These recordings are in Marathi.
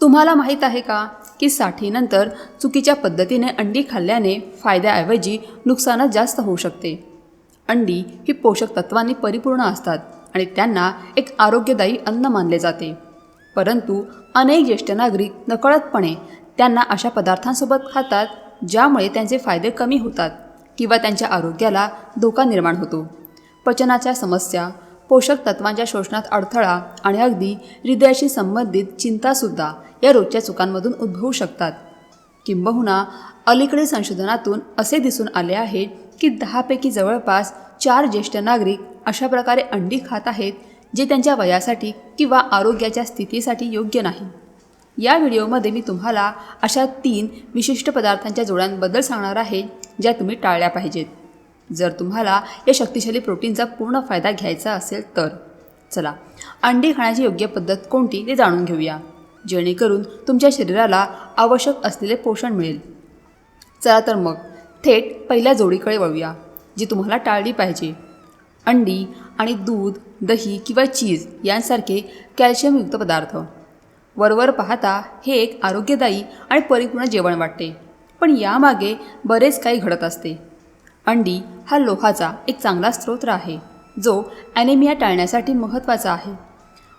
तुम्हाला माहीत आहे का की साठीनंतर चुकीच्या पद्धतीने अंडी खाल्ल्याने फायद्याऐवजी नुकसानच जास्त होऊ शकते. अंडी ही पोषक तत्वांनी परिपूर्ण असतात आणि त्यांना एक आरोग्यदायी अन्न मानले जाते. परंतु अनेक ज्येष्ठ नागरिक नकळतपणे त्यांना अशा पदार्थांसोबत खातात ज्यामुळे त्यांचे फायदे कमी होतात किंवा त्यांच्या आरोग्याला धोका निर्माण होतो. पचनाच्या समस्या पोषक तत्वांच्या शोषणात अडथळा आणि अगदी हृदयाशी संबंधित चिंतासुद्धा या रोजच्या चुकांमधून उद्भवू शकतात. किंबहुना अलीकडील संशोधनातून असे दिसून आले आहे की दहापैकी जवळपास चार ज्येष्ठ नागरिक अशा प्रकारे अंडी खात आहेत जे त्यांच्या वयासाठी किंवा आरोग्याच्या स्थितीसाठी योग्य नाही. या व्हिडिओमध्ये मी तुम्हाला अशा तीन विशिष्ट पदार्थांच्या जोड्यांबद्दल सांगणार आहे ज्या तुम्ही टाळल्या पाहिजेत. जर तुम्हाला या शक्तिशाली प्रोटीनचा पूर्ण फायदा घ्यायचा असेल तर चला. अंडी खाण्याची योग्य पद्धत कोणती ते जाणून घेऊया. जेणेकरून तुमच्या शरीराला आवश्यक असलेले पोषण मिळेल. चला तर मग थेट पहिल्या जोडीकडे वळूया जी तुम्हाला टाळली पाहिजे. अंडी आणि दूध दही किंवा चीज यांसारखे कॅल्शियमयुक्त पदार्थ. वरवर पाहता हे एक आरोग्यदायी आणि परिपूर्ण जेवण वाटते. पण यामागे बरेच काही घडत असते. अंडी हा लोहाचा एक चांगला स्रोत आहे जो ॲनेमिया टाळण्यासाठी महत्त्वाचा आहे.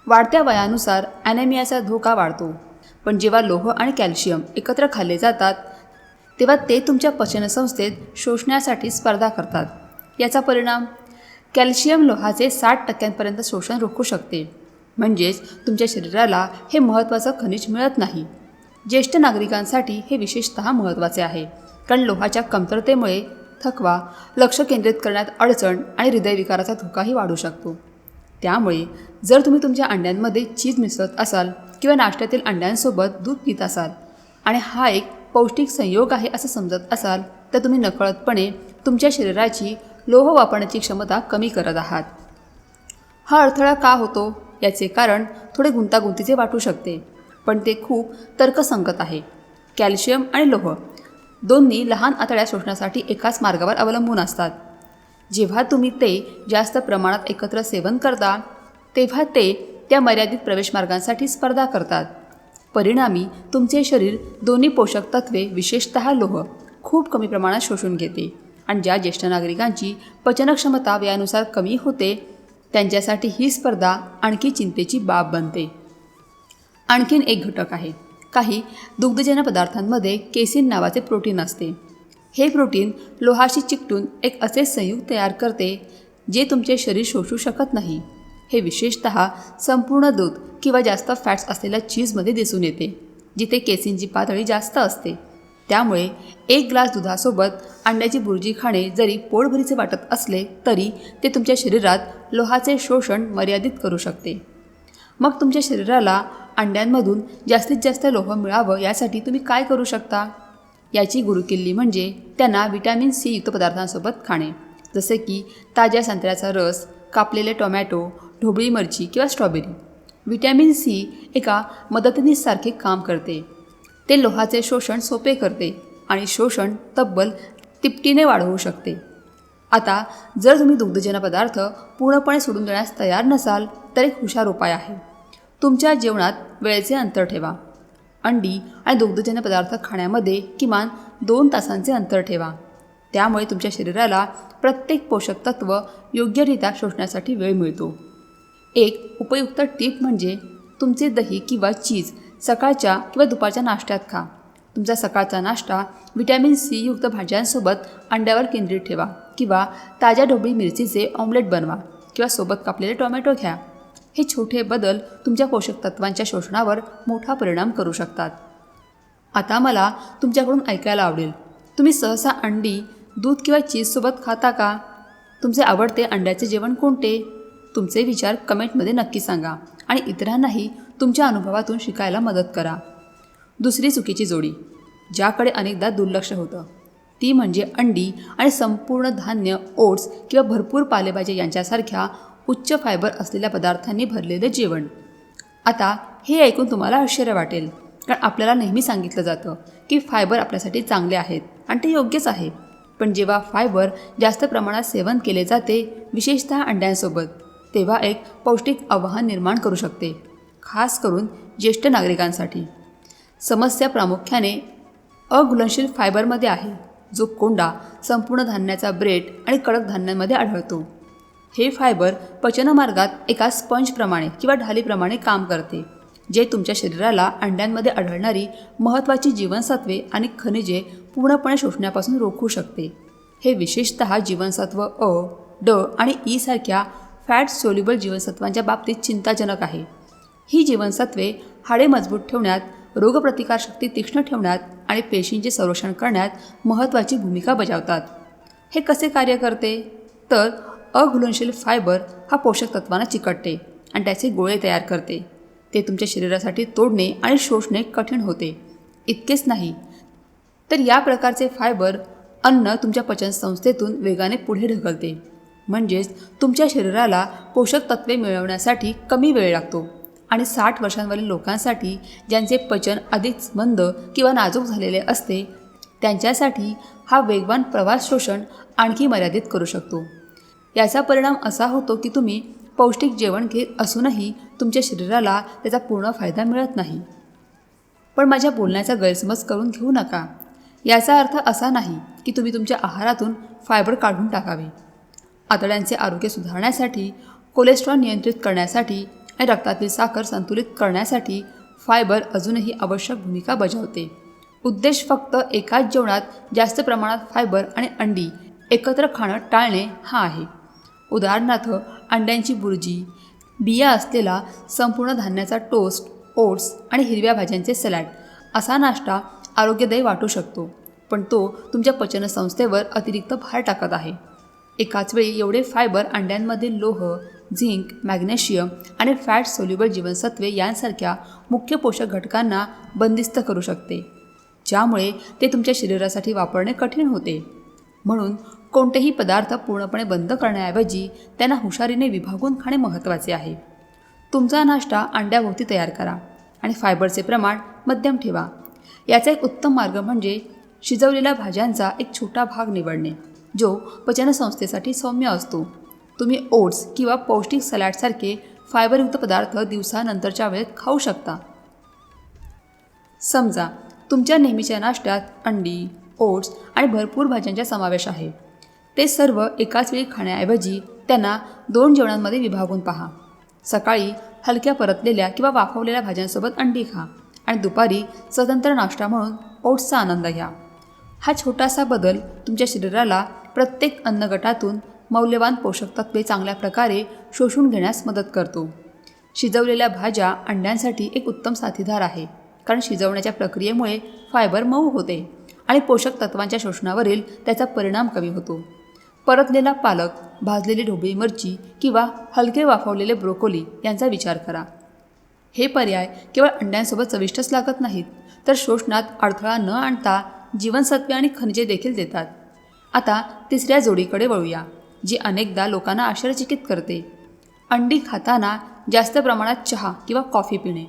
वाढत्या वयानुसार ॲनेमियाचा धोका वाढतो पण जेव्हा लोह आणि कॅल्शियम एकत्र खाल्ले जातात तेव्हा ते तुमच्या पचनसंस्थेत शोषण्यासाठी स्पर्धा करतात. याचा परिणाम? कॅल्शियम लोहाचे साठ टक्क्यांपर्यंत शोषण रोखू शकते. म्हणजेच तुमच्या शरीराला हे महत्त्वाचं खनिज मिळत नाही. ज्येष्ठ नागरिकांसाठी हे विशेषतः महत्त्वाचे आहे कारण लोहाच्या कमतरतेमुळे थकवा लक्ष केंद्रित करण्यात अडचण आणि हृदयविकाराचा धोकाही वाढू शकतो. त्यामुळे जर तुम्ही तुमच्या अंड्यांमध्ये चीज मिसळत असाल किंवा नाश्त्यातील अंड्यांसोबत दूध पित असाल आणि हा एक पौष्टिक संयोग आहे असं समजत असाल तर तुम्ही नकळतपणे तुमच्या शरीराची लोह वापरण्याची क्षमता कमी करत आहात. हा अडथळा का होतो याचे कारण थोडे गुंतागुंतीचे वाटू शकते पण ते खूप तर्कसंगत आहे. कॅल्शियम आणि लोह दोन्ही लहान आतड्या शोषण्यासाठी एकाच मार्गावर अवलंबून असतात. जेव्हा तुम्ही ते जास्त प्रमाणात एकत्र सेवन करता तेव्हा ते त्या मर्यादित प्रवेशमार्गांसाठी स्पर्धा करतात. परिणामी तुमचे शरीर दोन्ही पोषक तत्वे विशेषतः लोह खूप कमी प्रमाणात शोषून घेते आणि ज्या ज्येष्ठ नागरिकांची पचनक्षमता वयानुसार कमी होते त्यांच्यासाठी ही स्पर्धा आणखी चिंतेची बाब बनते. आणखीन एक घटक आहे. काही दुग्धजन्य पदार्थांमध्ये केसिन नावाचे प्रोटीन असते. हे प्रोटीन लोहाशी चिकटून एक असे संयुग तयार करते जे तुमचे शरीर शोषू शकत नाही. हे विशेषत संपूर्ण दूध किंवा जास्त फॅट्स असलेल्या चीजमध्ये दिसून येते जिथे केसिनची पातळी जास्त असते. त्यामुळे एक ग्लास दुधासोबत अंड्याची बुर्जी खाणे जरी पोटभरीचे वाटत असले तरी ते तुमच्या शरीरात लोहाचे शोषण मर्यादित करू शकते. मग तुमच्या शरीराला अंड्यांमधून जास्तीत जास्त लोह मिळावं यासाठी तुम्ही काय करू शकता? याची गुरुकिल्ली म्हणजे त्यांना विटॅमिन सी युक्त पदार्थांसोबत खाणे. जसे की ताज्या संत्र्याचा रस कापलेले टोमॅटो ढोबळी मिरची किंवा स्ट्रॉबेरी. विटॅमिन सी एका मदतनीससारखे काम करते. ते लोहाचे शोषण सोपे करते आणि शोषण तब्बल तिपटीने वाढवू शकते. आता जर तुम्ही दुग्धजन्य पदार्थ पूर्णपणे सोडून देण्यास तयार नसाल तर एक हुशार उपाय आहे. तुमच्या जेवणात वेळेचे अंतर ठेवा. अंडी आणि दुग्धजन्य पदार्थ खाण्यामध्ये किमान दोन तासांचे अंतर ठेवा. त्यामुळे तुमच्या शरीराला प्रत्येक पोषक तत्व योग्यरित्या शोषण्यासाठी वेळ मिळतो. एक उपयुक्त टीप म्हणजे तुमचे दही किंवा चीज सकाळच्या किंवा दुपारच्या नाश्त्यात खा. तुमचा सकाळचा नाश्ता व्हिटॅमिन सी युक्त भाज्यांसोबत अंड्यावर केंद्रित ठेवा किंवा ताज्या ढोबळी मिरचीचे ऑमलेट बनवा किंवा सोबत कापलेले टोमॅटो घ्या. हे छोटे बदल तुमच्या पोषक तत्वांच्या शोषणावर मोठा परिणाम करू शकतात. आता मला तुमच्याकडून ऐकायला आवडेल. तुम्ही सहसा अंडी दूध किंवा चीजसोबत खाता का? तुमचे आवडते अंड्याचे जेवण कोणते? तुमचे विचार कमेंटमध्ये नक्की सांगा आणि इतरांनाही तुमच्या अनुभवातून शिकायला मदत करा. दुसरी चुकीची जोडी ज्याकडे अनेकदा दुर्लक्ष होतं. ती म्हणजे अंडी आणि संपूर्ण धान्य ओट्स किंवा भरपूर पालेभाज्या यांच्यासारख्या उच्च फायबर असलेल्या पदार्थांनी भरलेले जेवण. आता हे ऐकून तुम्हाला आश्चर्य वाटेल कारण आपल्याला नेहमी सांगितलं जातं की फायबर आपल्यासाठी चांगले आहेत आणि ते योग्यच आहे. पण जेव्हा फायबर जास्त प्रमाणात सेवन केले जाते विशेषतः अंड्यांसोबत तेव्हा एक पौष्टिक आव्हान निर्माण करू शकते खास करून ज्येष्ठ नागरिकांसाठी. समस्या प्रामुख्याने अघुलनशील फायबरमध्ये आहे जो कोंडा संपूर्ण धान्याचा ब्रेड आणि कडक धान्यांमध्ये आढळतो. हे फायबर पचनमार्गात एका स्पंजप्रमाणे किंवा ढालीप्रमाणे काम करते जे तुमच्या शरीराला अंड्यांमध्ये आढळणारी महत्त्वाची जीवनसत्वे आणि खनिजे पूर्णपणे शोषण्यापासून रोखू शकते. हे विशेषतः जीवनसत्व अ ड आणि ई सारख्या फॅट सोल्युबल जीवनसत्वांच्या बाबतीत चिंताजनक आहे. ही जीवनसत्वे हाडे मजबूत ठेवण्यात रोगप्रतिकारशक्ती तीक्ष्ण ठेवण्यात आणि पेशींचे संरक्षण करण्यात महत्त्वाची भूमिका बजावतात. हे कसे कार्य करते? तर अघुलनशील फायबर हा पोषक तत्वांना चिकटते आणि त्याचे गोळे तयार करते. ते तुमच्या शरीरासाठी तोडणे आणि शोषणे कठीण होते. इतकेच नाही तर या प्रकारचे फायबर अन्न तुमच्या पचनसंस्थेतून वेगाने पुढे ढकलते. म्हणजेच तुमच्या शरीराला पोषक तत्वे मिळवण्यासाठी कमी वेळ लागतो आणि साठ वर्षांवरील लोकांसाठी ज्यांचे पचन अधिक मंद किंवा नाजूक झालेले असते त्यांच्यासाठी हा वेगवान प्रवास शोषण आणखी मर्यादित करू शकतो. याचा परिणाम असा होतो की तुम्ही पौष्टिक जेवण घेत असूनही तुमच्या शरीराला त्याचा पूर्ण फायदा मिळत नाही. पण माझ्या बोलण्याचा गैरसमज करून घेऊ नका. याचा अर्थ असा नाही की तुम्ही तुमच्या आहारातून फायबर काढून टाकावे. आतड्यांचे आरोग्य सुधारण्यासाठी कोलेस्ट्रॉल नियंत्रित करण्यासाठी आणि रक्तातील साखर संतुलित करण्यासाठी फायबर अजूनही आवश्यक भूमिका बजावते. उद्देश फक्त एकाच जेवणात जास्त प्रमाणात फायबर आणि अंडी एकत्र खाणं टाळणे हा आहे. उदाहरणार्थ अंड्यांची बुर्जी बिया असलेला संपूर्ण धान्याचा टोस्ट ओट्स आणि हिरव्या भाज्यांचे सलाड. असा नाश्ता आरोग्यदायी वाटू शकतो पण तो तुमच्या पचनसंस्थेवर अतिरिक्त भार टाकत आहे. एकाच वेळी एवढे फायबर अंड्यांमधील लोह झिंक मॅग्नेशियम आणि फॅट सोल्युबल जीवनसत्वे यांसारख्या मुख्य पोषक घटकांना बंदिस्त करू शकते ज्यामुळे ते तुमच्या शरीरासाठी वापरणे कठीण होते. म्हणून कोणतेही पदार्थ पूर्णपणे बंद करण्याऐवजी त्यांना हुशारीने विभागून खाणे महत्त्वाचे आहे. तुमचा नाश्ता अंड्याभोवती तयार करा आणि फायबरचे प्रमाण मध्यम ठेवा. याचा एक उत्तम मार्ग म्हणजे शिजवलेल्या भाज्यांचा एक छोटा भाग निवडणे जो पचनसंस्थेसाठी सौम्य असतो. तुम्ही ओट्स किंवा पौष्टिक सलॅडसारखे फायबरयुक्त पदार्थ दिवसानंतरच्या वेळेत खाऊ शकता. समजा तुमच्या नेहमीच्या नाश्त्यात अंडी ओट्स आणि भरपूर भाज्यांचा समावेश आहे. ते सर्व एकाच वेळी खाण्याऐवजी त्यांना दोन जेवणांमध्ये विभागून पहा. सकाळी हलक्या परतलेल्या किंवा वाफवलेल्या भाज्यांसोबत अंडी खा आणि दुपारी स्वतंत्र नाश्ता म्हणून ओट्सचा आनंद घ्या. हा छोटासा बदल तुमच्या शरीराला प्रत्येक अन्नगटातून मौल्यवान पोषक तत्वे चांगल्या प्रकारे शोषून घेण्यास मदत करतो. शिजवलेल्या भाज्या अंड्यांसाठी एक उत्तम साथीदार आहे कारण शिजवण्याच्या प्रक्रियेमुळे फायबर मऊ होते आणि पोषक तत्वांच्या शोषणावरील त्याचा परिणाम कमी होतो. परतलेला पालक भाजलेली ढोबळी मिरची किंवा हलके वाफवलेले ब्रोकोली यांचा विचार करा. हे पर्याय केवळ अंड्यांसोबत चविष्टच लागत नाहीत तर शोषणात अडथळा न आणता जीवनसत्वे आणि खनिजे देखील देतात. आता तिसऱ्या जोडीकडे वळूया जी अनेकदा लोकांना आश्चर्यचकित करते. अंडी खाताना जास्त प्रमाणात चहा किंवा कॉफी पिणे.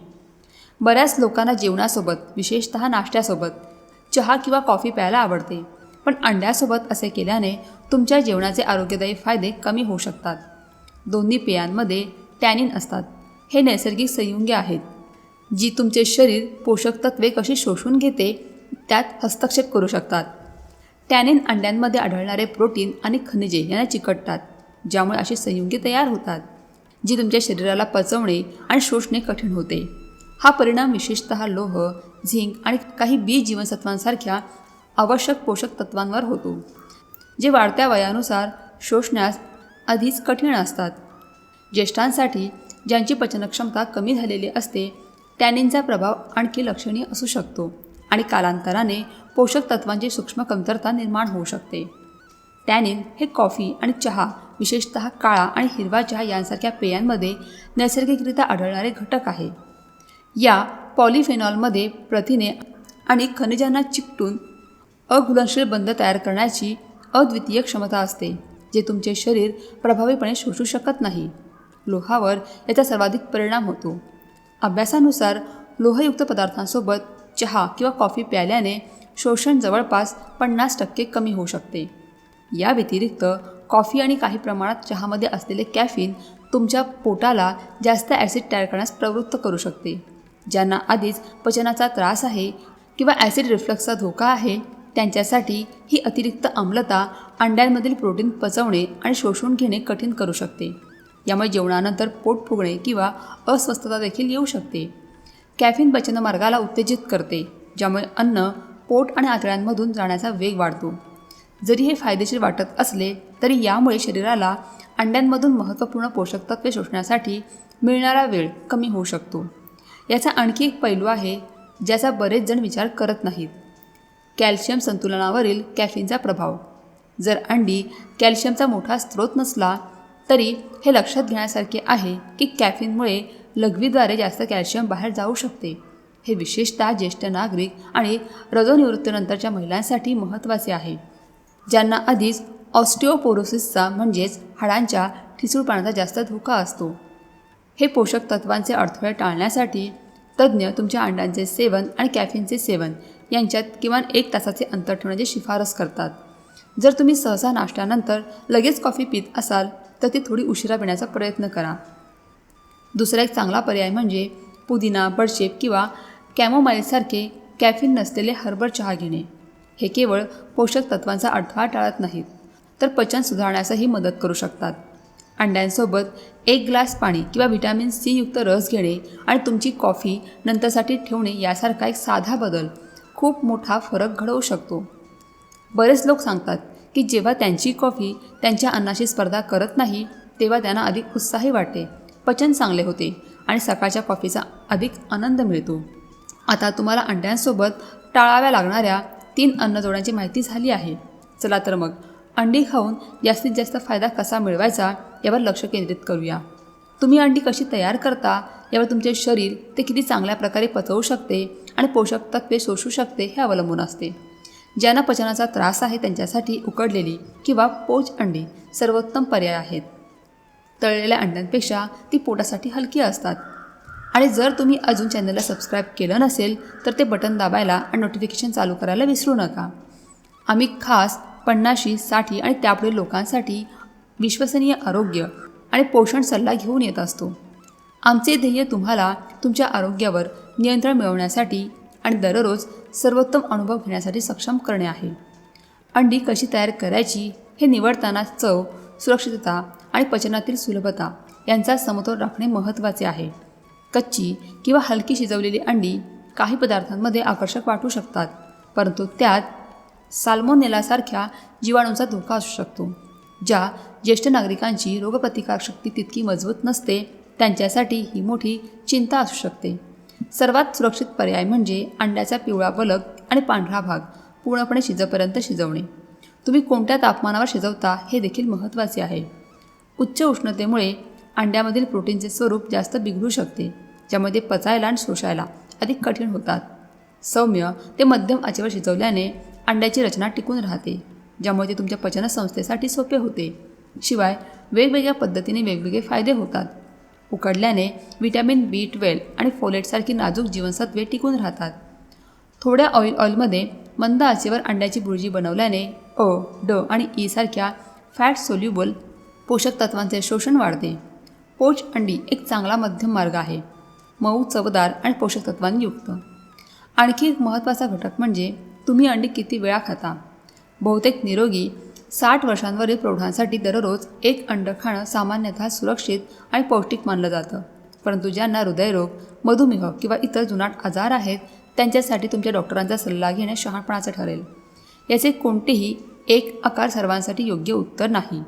बऱ्याच लोकांना जेवणासोबत विशेषतः नाश्त्यासोबत चहा किंवा कॉफी प्यायला आवडते. पण अंड्यासोबत असे केल्याने तुमच्या जेवणाचे आरोग्यदायी फायदे कमी होऊ शकतात. दोन्ही पेयांमध्ये टॅनिन असतात. हे नैसर्गिक संयुगे आहेत. जी तुमचे शरीर पोषक तत्वे कशी शोषून घेते त्यात हस्तक्षेप करू शकतात. टॅनिन अंड्यांमध्ये आढळणारे प्रोटीन आणि खनिजे यांना चिकटतात ज्यामुळे अशी संयुगे तयार होतात जी तुमच्या शरीराला पचवणे आणि शोषणे कठीण होते. हा परिणाम विशेषतः लोह झिंक आणि काही बी जीवनसत्वांसारख्या आवश्यक पोषक तत्वांवर होतो जे वाढत्या वयानुसार शोषण्यास आधीच कठीण असतात. ज्येष्ठांसाठी ज्यांची पचनक्षमता कमी झालेली असते टॅनिनचा प्रभाव आणखी लक्षणीय असू शकतो आणि कालांतराने पोषक तत्वांची सूक्ष्म कमतरता निर्माण होऊ शकते. टॅनिन हे कॉफी आणि चहा विशेषतः काळा आणि हिरवा चहा यांसारख्या पेयांमध्ये नैसर्गिकरित्या आढळणारे घटक आहे. या पॉलिफेनॉलमध्ये प्रथिने आणि खनिजांना चिकटून अघुलनशील बंध तयार करण्याची अद्वितीय क्षमता असते जे तुमचे शरीर प्रभावीपणे शोषू शकत नाही. लोहावर याचा सर्वाधिक परिणाम होतो. अभ्यासानुसार लोहयुक्त पदार्थांसोबत चहा किंवा कॉफी प्यायल्याने शोषण जवळपास पन्नास टक्के कमी होऊ शकते. या व्यतिरिक्त कॉफी आणि काही प्रमाणात चहामध्ये असलेले कॅफिन तुमच्या पोटाला जास्त ॲसिड तयार करण्यास प्रवृत्त करू शकते ज्यांना आधीच पचनाचा त्रास आहे किंवा ॲसिड रिफ्लक्सचा धोका आहे. त्यांच्यासाठी ही अतिरिक्त आम्लता अंड्यांमधील प्रोटीन पचवणे आणि शोषून घेणे कठीण करू शकते. यामुळे जेवणानंतर पोट फुगणे किंवा अस्वस्थता देखील येऊ शकते. कॅफिन पचन मार्गाला उत्तेजित करते ज्यामुळे अन्न पोट आणि आतड्यांमधून जाण्याचा वेग वाढतो. जरी हे फायदेशीर वाटत असले तरी यामुळे शरीराला अंड्यांमधून महत्त्वपूर्ण पोषक तत्वे शोषण्यासाठी मिळणारा वेळ कमी होऊ शकतो. याचा आणखी एक पैलू आहे ज्याचा बरेच जण विचार करत नाहीत. कॅल्शियम संतुलनावरील कॅफिनचा प्रभाव. जर अंडी कॅल्शियमचा मोठा स्रोत नसला तरी हे लक्षात घेण्यासारखे आहे की कॅफिनमुळे लघवीद्वारे जास्त कॅल्शियम बाहेर जाऊ शकते. हे विशेषतः ज्येष्ठ नागरिक आणि रजोनिवृत्तीनंतरच्या महिलांसाठी महत्त्वाचे आहे. ज्यांना आधीच ऑस्टिओपोरोसिसचा म्हणजेच हाडांच्या ठिसूळपणाचा जास्त धोका असतो. हे पोषक तत्वांचे अडथळे टाळण्यासाठी तज्ज्ञ तुमच्या अंड्यांचे सेवन आणि कॅफिनचे सेवन यांच्यात किमान एक तासाचे अंतर ठेवण्याची शिफारस करतात. जर तुम्ही सहसा नाश्त्यानंतर लगेच कॉफी पित असाल तर ती थोडी उशिरा पिण्याचा प्रयत्न करा. दुसरा एक चांगला पर्याय म्हणजे पुदिना बडशेप किंवा कॅमोमाईलसारखे कॅफिन नसलेले हर्बल चहा घेणे. हे केवळ पोषक तत्वांचा अडथळा टाळत नाहीत तर पचन सुधारण्यासही मदत करू शकतात. अंड्यांसोबत एक ग्लास पाणी किंवा व्हिटॅमिन सी युक्त रस घेणे आणि तुमची कॉफी नंतरसाठी ठेवणे यासारखा एक साधा बदल. खूप मोठा फरक घडवू शकतो. बरेच लोक सांगतात की जेव्हा त्यांची कॉफी त्यांच्या अन्नाशी स्पर्धा करत नाही तेव्हा त्यांना अधिक उत्साही वाटते पचन चांगले होते आणि सकाळच्या कॉफीचा अधिक आनंद मिळतो. आता तुम्हाला अंड्यांसोबत टाळाव्या लागणाऱ्या तीन अन्नजोड्यांची माहिती झाली आहे. चला तर मग अंडी खाऊन जास्तीत जास्त फायदा कसा मिळवायचा यावर लक्ष केंद्रित करूया. तुम्ही अंडी कशी तयार करता यावर तुमचे शरीर ते किती चांगल्या प्रकारे पचवू शकते आणि पोषक तत्वे शोषू शकते हे अवलंबून असते. ज्यांना पचनाचा त्रास आहे त्यांच्यासाठी उकडलेली किंवा पोच अंडी सर्वोत्तम पर्याय आहेत. तळलेल्या अंड्यांपेक्षा ती पोटासाठी हलकी असतात. आणि जर तुम्ही अजून चॅनलला सबस्क्राईब केलं नसेल तर ते बटन दाबायला आणि नोटिफिकेशन चालू करायला विसरू नका. आम्ही खास पन्नाशी साठी आणि त्यापुढे लोकांसाठी विश्वसनीय आरोग्य आणि पोषण सल्ला घेऊन येत असतो. आमचे ध्येय तुम्हाला तुमच्या आरोग्यावर नियंत्रण मिळवण्यासाठी आणि दररोज सर्वोत्तम अनुभव घेण्यासाठी सक्षम करणे आहे. अंडी कशी तयार करायची हे निवडताना चव सुरक्षितता आणि पचनातील सुलभता यांचा समतोल राखणे महत्त्वाचे आहे. कच्ची किंवा हलकी शिजवलेली अंडी काही पदार्थांमध्ये आकर्षक वाटू शकतात परंतु त्यात साल्मोनेलासारख्या जीवाणूंचा धोका असू शकतो ज्या ज्येष्ठ नागरिकांची रोगप्रतिकारशक्ती तितकी मजबूत नसते त्यांच्यासाठी ही मोठी चिंता असू शकते. सर्वात सुरक्षित पर्याय म्हणजे अंड्याचा पिवळा बलक आणि पांढरा भाग पूर्णपणे शिजेपर्यंत शिजवणे. तुम्ही कोणत्या तापमानावर शिजवता हे देखील महत्त्वाचे आहे. उच्च उष्णतेमुळे अंड्यामधील प्रोटीनचे स्वरूप जास्त बिघडू शकते ज्यामध्ये पचायला आणि शोषायला अधिक कठीण होतात. सौम्य ते मध्यम आचेवर शिजवल्याने अंड्याची रचना टिकून राहते ज्यामुळे ते तुमच्या पचनसंस्थेसाठी सोपे होते. शिवाय वेगवेगळ्या पद्धतीने वेगवेगळे फायदे होतात. उकडल्याने विटॅमिन बी ट्वेल्व आणि फोलेटसारखी नाजूक जीवनसत्वे टिकून राहतात. थोड्या ऑइल ऑइलमध्ये मंद आचेवर अंड्याची बुर्जी बनवल्याने अ ड आणि ई सारख्या फॅट सोल्युबल पोषक तत्वांचे शोषण वाढते. पोच अंडी एक चांगला मध्यम मार्ग आहे. मऊ चवदार आणि पोषक तत्वांनी युक्त. आणखी एक महत्त्वाचा घटक म्हणजे तुम्ही अंडी किती वेळा खाता. बहुतेक निरोगी साठ वर्षांवरील प्रौढांसाठी दररोज एक अंड खाणं सामान्यतः सुरक्षित आणि पौष्टिक मानलं जातं. परंतु ज्यांना हृदयरोग मधुमेह किंवा इतर जुनाट आजार आहेत त्यांच्यासाठी तुमच्या डॉक्टरांचा सल्ला घेणे शहाणपणाचं ठरेल. याचे कोणतेही एक आकार सर्वांसाठी योग्य उत्तर नाही.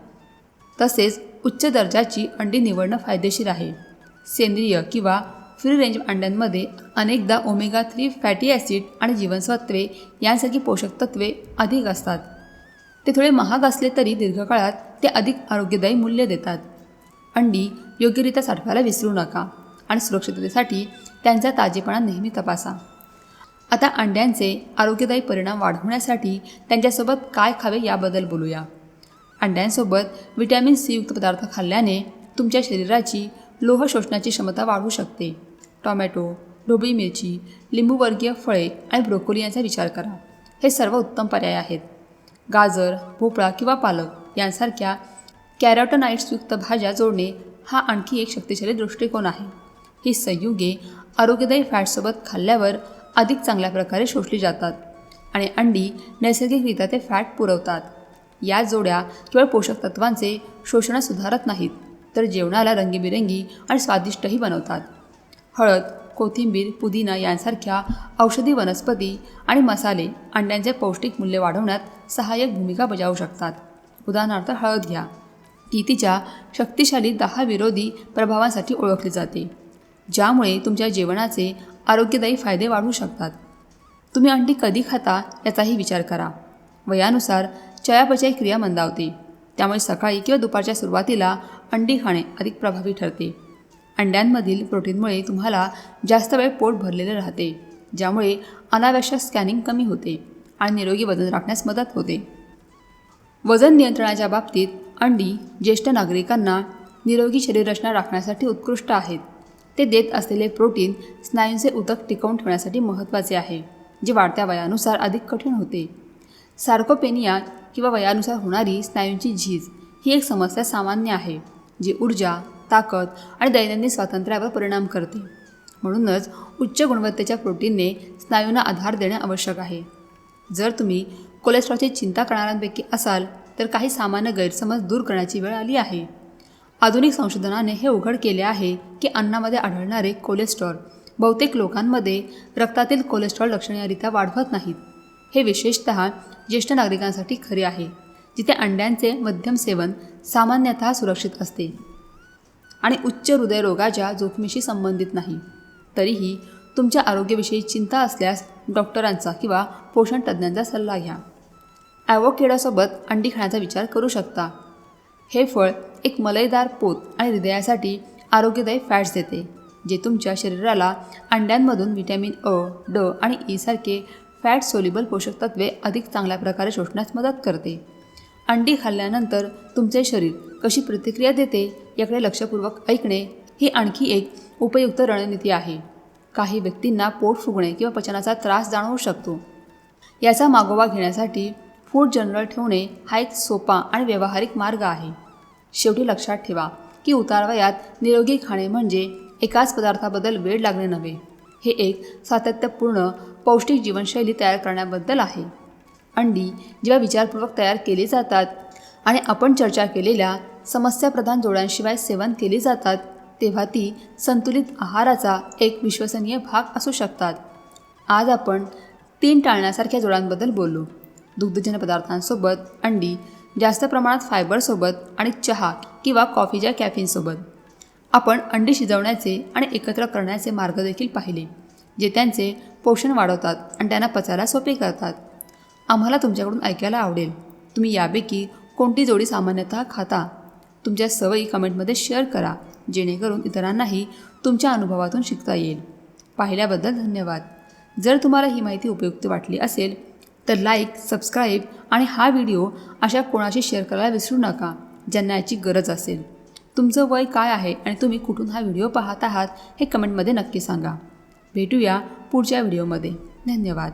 तसेच उच्च दर्जाची अंडी निवडणं फायदेशीर आहे. सेंद्रिय किंवा फ्री रेंज अंड्यांमध्ये अनेकदा ओमेगा थ्री फॅटी ॲसिड आणि जीवनसत्वे यांसारखी पोषक तत्वे अधिक असतात. ते थोडे महाग असले तरी दीर्घकाळात ते अधिक आरोग्यदायी मूल्य देतात. अंडी योग्यरित्या साठवायला विसरू नका आणि सुरक्षिततेसाठी त्यांचा ताजेपणा नेहमी तपासा. आता अंड्यांचे आरोग्यदायी परिणाम वाढवण्यासाठी त्यांच्यासोबत काय खावे याबद्दल बोलूया. अंड्यांसोबत व्हिटॅमिन सी युक्त पदार्थ खाल्ल्याने तुमच्या शरीराची लोह शोषणाची क्षमता वाढू शकते. टॉमॅटो ढोबळी मिरची लिंबूवर्गीय फळे आणि ब्रोकोली यांचा विचार करा. हे सर्व उत्तम पर्याय आहेत. गाजर भोपळा किंवा पालक यांसारख्या कॅरोटनाईट्सयुक्त भाज्या जोडणे हा आणखी एक शक्तिशाली दृष्टिकोन आहे. ही संयुगे आरोग्यदायी फॅटसोबत खाल्ल्यावर अधिक चांगल्या प्रकारे शोषली जातात आणि अंडी नैसर्गिकरित्या ते फॅट पुरवतात. या जोड्या केवळ पोषक तत्वांचे शोषण सुधारत नाहीत तर जेवणाला रंगीबिरंगी आणि स्वादिष्टही बनवतात. हळद कोथिंबीर पुदिना यांसारख्या औषधी वनस्पती आणि मसाले अंड्यांचे पौष्टिक मूल्य वाढवण्यात सहाय्यक भूमिका बजावू शकतात. उदाहरणार्थ हळद घ्या. ती तिच्या शक्तिशाली दहा विरोधी प्रभावांसाठी ओळखली जाते ज्यामुळे तुमच्या जेवणाचे आरोग्यदायी फायदे वाढू शकतात. तुम्ही अंडी कधी खाता याचाही विचार करा. वयानुसार चयापचय क्रिया मंदावते. त्यामुळे सकाळी किंवा दुपारच्या सुरुवातीला अंडी खाणे अधिक प्रभावी ठरते. अंड्यांमधील प्रोटीनमुळे तुम्हाला जास्त वेळ पोट भरलेले राहते ज्यामुळे अनावश्यक स्कॅनिंग कमी होते आणि निरोगी वजन राखण्यास मदत होते. वजन नियंत्रणाच्या बाबतीत अंडी ज्येष्ठ नागरिकांना निरोगी शरीररचना राखण्यासाठी उत्कृष्ट आहेत. ते देत असलेले प्रोटीन स्नायूंचे उदक टिकवून ठेवण्यासाठी महत्त्वाचे आहे जे वाढत्या वयानुसार अधिक कठीण होते. सार्कोपेनिया किंवा वयानुसार होणारी स्नायूंची झीज ही एक समस्या सामान्य आहे जी ऊर्जा ताकद आणि दैनंदिन स्वातंत्र्यावर परिणाम करते. म्हणूनच उच्च गुणवत्तेच्या प्रोटीनने स्नायूंना आधार देणे आवश्यक आहे. जर तुम्ही कोलेस्ट्रॉलची चिंता करणाऱ्यांपैकी असाल तर काही सामान्य गैरसमज दूर करण्याची वेळ आली आहे. आधुनिक संशोधनाने हे उघड केले आहे की अन्नामध्ये आढळणारे कोलेस्ट्रॉल बहुतेक लोकांमध्ये रक्तातील कोलेस्ट्रॉल लक्षणीयरित्या वाढवत नाहीत. हे विशेषतः ज्येष्ठ नागरिकांसाठी खरे आहे जिथे अंड्यांचे मध्यम सेवन सामान्यतः सुरक्षित असते. आणि उच्च हृदयरोगाच्या जोखमीशी संबंधित नाही. तरीही तुमच्या आरोग्याविषयी चिंता असल्यास डॉक्टरांचा किंवा पोषण तज्ज्ञांचा सल्ला घ्या. ॲवोकेडासोबत अंडी खाण्याचा विचार करू शकता. हे फळ एक मलईदार पोत आणि हृदयासाठी आरोग्यदायी फॅट्स देते जे तुमच्या शरीराला अंड्यांमधून व्हिटॅमिन अ ड आणि ई सारखे फॅट सोल्युबल पोषक तत्वे अधिक चांगल्या प्रकारे शोषण्यास मदत करते. अंडी खाल्ल्यानंतर तुमचे शरीर कशी प्रतिक्रिया देते याकडे लक्षपूर्वक ऐकणे ही आणखी एक उपयुक्त रणनीती आहे. काही व्यक्तींना पोट फुगणे किंवा पचनाचा त्रास जाणवू शकतो. याचा मागोवा घेण्यासाठी फूड जनरल ठेवणे हा एक सोपा आणि व्यावहारिक मार्ग आहे. शेवटी लक्षात ठेवा की उतारवयात निरोगी खाणे म्हणजे एकाच पदार्थाबद्दल वेळ लागणे नव्हे. हे एक सातत्यपूर्ण पौष्टिक जीवनशैली तयार करण्याबद्दल आहे. अंडी जेव्हा विचारपूर्वक तयार केली जातात आणि आपण चर्चा केलेल्या समस्याप्रधान जोड्यांशिवाय सेवन केली जातात तेव्हा ती संतुलित आहाराचा एक विश्वसनीय भाग असू शकतात. आज आपण तीन टाळण्यासारख्या जोड्यांबद्दल बोललो दुग्धजन्य पदार्थांसोबत अंडी जास्त प्रमाणात फायबरसोबत आणि चहा किंवा कॉफीच्या कॅफिनसोबत आपण अंडी शिजवण्याचे आणि एकत्र करण्याचे मार्ग देखील पाहिले जे त्यांचे पोषण वाढवतात आणि त्यांना पचायला सोपे करतात. आम्हाला तुमच्याकडून ऐकायला आवडेल. तुम्ही यापैकी कोणती जोडी सामान्यतः खाता? तुमच्या सवयी कमेंटमध्ये शेअर करा जेणेकरून इतरांनाही तुमच्या अनुभवातून शिकता येईल. पाहिल्याबद्दल धन्यवाद. जर तुम्हाला ही माहिती उपयुक्त वाटली असेल तर लाईक सबस्क्राईब आणि हा व्हिडिओ अशा कोणाशी शेअर करायला विसरू नका ज्यांना याची गरज असेल. तुमचं वय काय आहे आणि तुम्ही कुठून हा व्हिडिओ पाहत आहात हे कमेंटमध्ये नक्की सांगा. भेटूया पुढच्या व्हिडिओमध्ये. धन्यवाद.